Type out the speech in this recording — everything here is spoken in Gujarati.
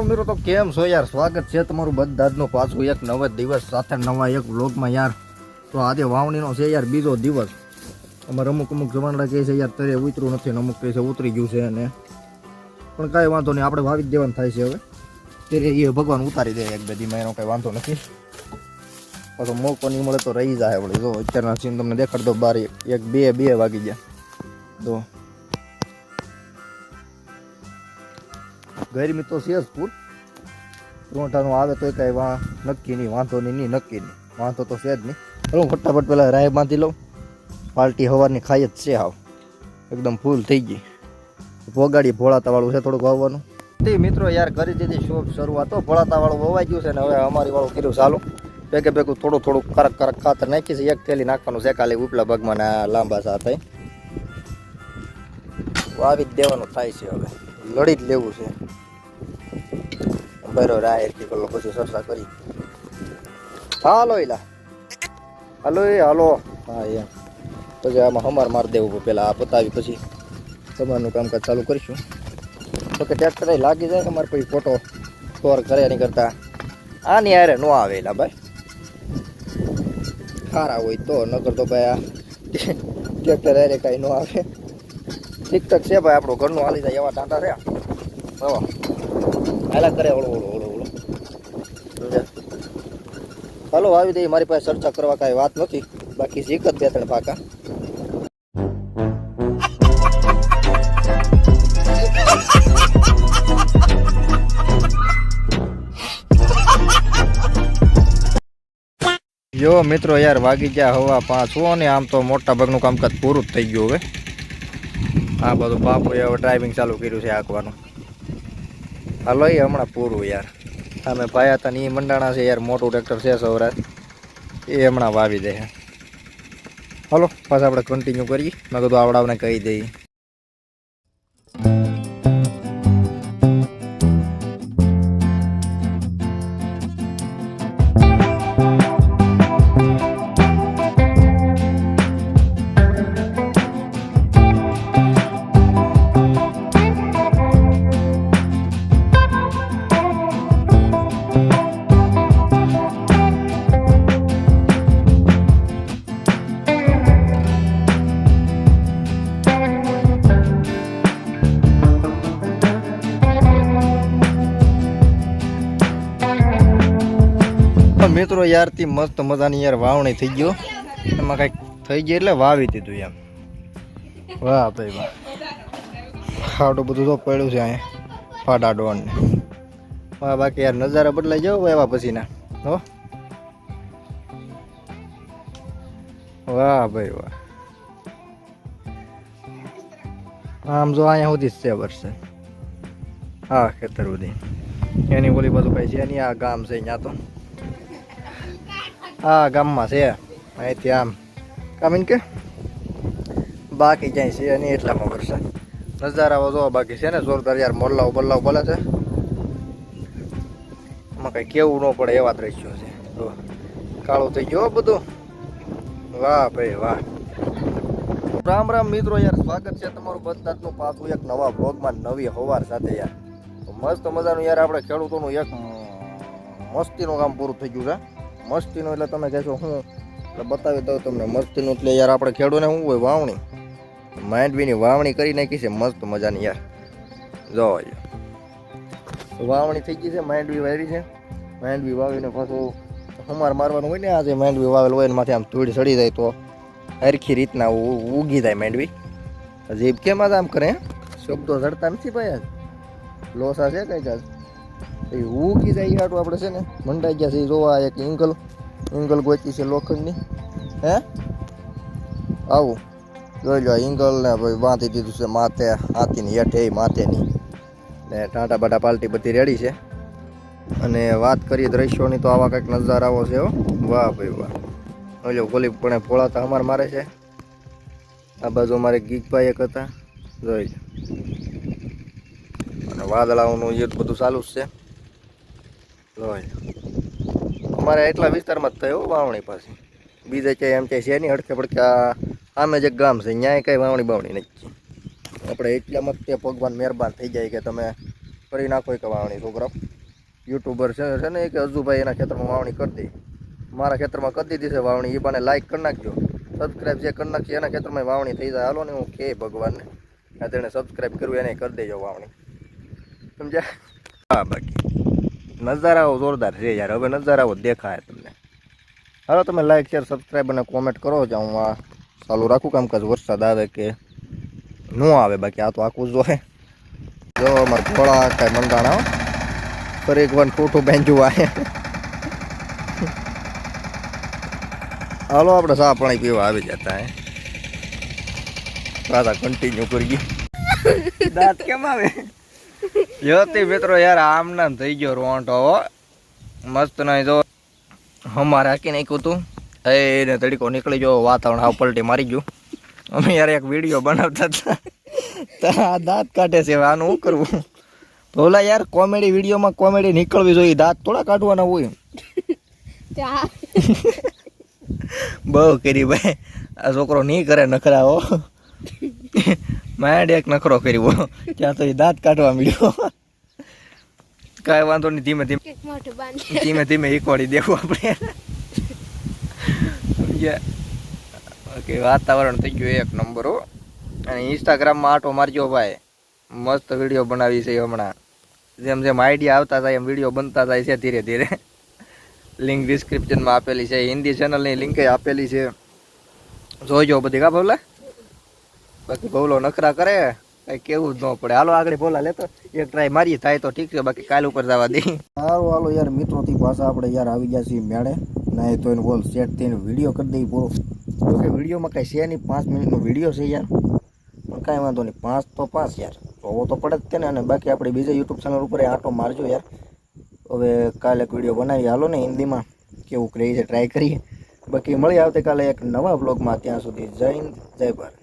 હેલો મિત્રો, તો કેમ છો યાર? સ્વાગત છે તમારું બધાનું પાછું એક નવા દિવસ સાથે, નવા એક વ્લોગમાં યાર. તો આજે વાવણીનો છે યાર બીજો દિવસ. અમારે અમુક અમુક જવાનડા કહે છે યાર, તરે ઉતરું નથી ને અમુક કહે છે ઉતરી ગયું છે અને પણ કાંઈ વાંધો નહીં, આપણે વાવી જ દેવાનું થાય છે હવે. ત્યારે એ ભગવાન ઉતારી દે એક બે દીમાં એનો કાંઈ વાંધો નથી. પાછો મોકો નહીં મળે તો રહી જાય આપણે જો અત્યારના સીન તમને દેખાડ દો બાર એક બે બે વાગી ગયા. તો ગરમી તો છે જ ફૂલ. રોંઠાનું આવે તો કાંઈ વા, નક્કી નહીં, વાંધો નહીં નહીં, નક્કી નહીં. વાંધો તો છે જ નહીં. હું ફટાફટ પહેલાં રાય બાંધી લઉં. પાલટી હવાની ખાઈ જ છે હાવ. એકદમ ફૂલ થઈ ગઈ. પોગાડી ભોળાતાવાળું છે થોડુંક વાવવાનું. તે મિત્રો યાર કરી દીધી શોપ શરૂઆત તો ભોળાતાવાળું વવાઈ ગયું છે ને હવે અમારી વાળું કર્યું ચાલુ. ભેગે ભેગું થોડું થોડું કરક કરક ખાતર નાખી છે. એક થેલી નાખવાનું છે કાલે ઉપલા ભાગમાં ને લાંબા સાથે વાવી જ દેવાનું થાય છે હવે. લડી જ લેવું છે. બરો રાય કે કલો પછી ચર્ચા કરી. હાલો એલા હાલો એ, હાલો. હા એમ પછી આમાં હમાર માર દેવું પેલા આ પતાવી, પછી તમારનું કામકાજ ચાલુ કરીશું. તો કે ટ્રેક્ટર લાગી જાય અમારે પછી ફોટો સ્કોર કરે નહીં કરતા. આની યારે ન આવે એલા ભાઈ. સારા હોય તો નગર તો ભાઈ આ ટ્રેક્ટર યારે કાંઈ ન આવે. ઠીક ઠાક છે ભાઈ, આપણું ઘરનું હાલી જાય એવા ટાંટા રહ્યા. હવા હાલા કરે ઓળો ઓળો ઓળો ઓળો હાલો, આવી દઈ મારી પાસે ચર્ચા કરવા કાંઈ વાત નથી. બાકી શીખ જ બે ત્રણ પાકા જો મિત્રો યાર, વાગી ગયા હવા પાંચ. હો ને આમ તો મોટા ભાગનું કામકાજ પૂરું જ થઈ ગયું હવે. આ બધું બાપુએ હવે ડ્રાઇવિંગ ચાલુ કર્યું છે આંકવાનું હાલો એ હમણાં પૂરું યાર. અમે ભાયા હતા ને એ મંડાણા છે યાર, મોટું ટ્રેક્ટર છે સૌરાષ્ટ્ર. એ હમણાં વાવી દે હલો, પાછા આપણે કન્ટિન્યુ કરીએ. મેં કીધું આવડાવને કહી દઈએ મિત્રો યારથી મસ્ત મજાની યાર વાવણી થઈ ગયો. એમાં કંઈક થઈ ગયો એટલે વાવી દીધું એમ. વાહ ભાઈ વાહ. ખાવડું બધું તો પડ્યું છે અહીંયા ફાટા ડોન વાહ, બાકી યાર નજારા બદલાઈ જાવ એવા પછીના. હો? વાહ ભાઈ વાહ. આમ જો અહીંયા સુધી જ છે વર્ષે. હા ખેતર સુધી એની ઓલી બધું કઈ છે નહીં, આ ગામ છે અહીંયા તો. હા ગામમાં છે. અહીંથી આમ કામીન કે? બાકી ક્યાંય છે નહીં એટલામાં વરસાદ નજારા જોવા બાકી છે ને, જોરદાર યાર મોલ્લાઓ બલ્લાઓ બોલે છે. એમાં કઈ કેવું ન પડે એવા દ્રશ્યો છે. જો, કાળું થઈ ગયો બધું. વાહ ભાઈ વાહ. રામ રામ મિત્રો યાર, સ્વાગત છે તમારું બધાનું પાછું એક નવા બ્લોગમાં નવી હવાર સાથે યાર. મસ્ત મજાનું યાર, આપણે ખેડૂતોનું એક મસ્તીનું કામ પૂરું થઈ ગયું છે. મસ્તીનું એટલે તમે કહેશો હું? એટલે બતાવી દઉં તમને, મસ્તીનું એટલે યાર આપણે ખેડૂને શું હોય, વાવણી. માંડવીની વાવણી કરી નાખી છે, મસ્ત મજાની યાર. જો વાવણી થઈ ગઈ છે, માંડવી વાવી છે. માંડવી વાવીને પાછું હમાર મારવાનું હોય ને આજે માંડવી વાવેલ હોય ને માથે આમ ધૂળ ચડી જાય તો હરખી રીતના ઉગી જાય માંડવી. જીભ કેમ આમ કરે શબ્દો ઝડતા નથી ભાઈ આજ. લોસા છે કઈ આજ એ ઉગી જાય યાર આપણે છે ને, મંડાઈ ગયા છે જોવા એક ઇંગલ ઇંગલ ગોચી છે લોખંડની. હે? આવું. જોઈ લો ઇંગલ ને ભાઈ બાંધી દીધું છે માથે, હાથીની હેઠે માથેની. ને ટાટા બાટા પાલટી બધી રેડી છે. અને વાત કરીએ દ્રશ્યોની તો આવા કંઈક નજારાઓ છે વાહ ભાઈ વાહ. ઓલો ગોલી પણ ફોળાતા અમારે મારે છે. આ બાજુ અમારે ગીકભાઈ એક હતા. જોઈ અને વાદળાઓનું એ બધું ચાલુ જ છે. અમારે એટલા વિસ્તારમાં જ થયો વાવણી પાછી. બીજે ક્યાંય એમ છે નહીં હડકે પડકે આમે જે ગામ છે ત્યાં કાંઈ વાવણી બાવણી નથી આપણે એટલામાં તે ભગવાન મહેરબાન થઈ જાય કે તમે કરી નાખો કે વાવણી છોકરા યુટ્યુબર છે છે ને કે અજુભાઈ એના ખેતરમાં વાવણી કરી દે. મારા ખેતરમાં કરી દીધી છે વાવણી એ બાને લાઇક કરી નાખજો. સબસ્ક્રાઈબ જે કરી નાખશે એના ખેતરમાં વાવણી થઈ જાય. હાલો ને હું કે ભગવાનને. આ તેણે સબસ્ક્રાઈબ કર્યું, એને કરી દેજો વાવણી. સમજ્યા? હા, બાકી. નજારાઓ જોરદાર છે યાર. હવે નજારાઓ દેખાય તમને. હાલો, તમે લાઈક શેર સબસ્ક્રાઈબ અને કોમેન્ટ કરો જ હું આ ચાલુ રાખું કામકાજ. વરસાદ આવે કે ન આવે, બાકી આ તો આખું જોઈએ જો અમારે ઘોડા કાંઈ મંડાણા. ફરી એક વાર ખોટું બેંજું આવે હાલો, આપણે સા પાણી પીવા આવી જતા હે. પાછા કન્ટિન્યુ કરીએ દાંત કેમ આવે? જોતી મિત્રો યાર આમ નામ થઈ ગયો હો. મસ્ત નહીં જો. અમારે રાખી નાખ્યું હતું એને તડીકો નીકળી ગયો વાતાવરણ આવ પલટી મારી ગયું. અમે યાર એક વીડિયો બનાવતા હતા. દાંત કાઢે છે આનું શું કરવું? ભોલા યાર કોમેડી વિડીયોમાં કોમેડી નીકળવી જોઈએ દાંત થોડા કાઢવાના હોય. બહુ કરી ભાઈ. આ છોકરો નહીં કરે નખરા હો. માડ એક નખરો કર્યો. ત્યાં તો એ દાંત કાઢવા મળ્યો. કાંઈ વાંધો નહીં ધીમે ધીમે. ધીમે ધીમે ઈકવાડી દેવું આપણે. ઓકે વાતાવરણ થઈ ગયું એક નંબર હો. અને ઇન્સ્ટાગ્રામમાં આટો મારજો ભાઈ. મસ્ત વીડિયો બનાવી છે હમણાં. જેમ જેમ આઈડિયા આવતા થાય એમ વીડિયો બનતા જાય છે ધીરે ધીરે. લિંક ડિસ્ક્રિપ્શનમાં આપેલી છે. હિન્દી ચેનલની લિંકે આપેલી છે. જોઈજો બધી કા ભવલા બાકી ભવલો નખરા કરે, કઈ કેવું જ ન પડે. હાલો, આગળ બોલા લેતો. એક ટ્રાય મારી થાય તો ઠીક છે, બાકી કાલ ઉપર જવા દે. સારું હાલો યાર મિત્રોથી પાછા આપણે યાર આવી ગયા છીએ મેળે. ના તો એને બોલ સેટ થઈને વીડિયો કરી દઈ પૂરો. જોકે વિડીયોમાં કાંઈ છે નહીં, પાંચ મિનિટનો વીડિયો છે યાર. પણ કાંઈ વાંધો નહીં, પાંચ તો પાંચ યાર. જોવો તો પડે જ તેને, અને બાકી આપણે બીજા યુટ્યુબ ચેનલ ઉપર આટો મારજો યાર. હવે કાલે એક વીડિયો બનાવી હાલો ને, હિન્દીમાં. કેવું રહી છે ટ્રાય કરીએ. બાકી મળી આવતીકાલે એક નવા બ્લોગમાં ત્યાં સુધી જય હિન્દ, જય ભારત.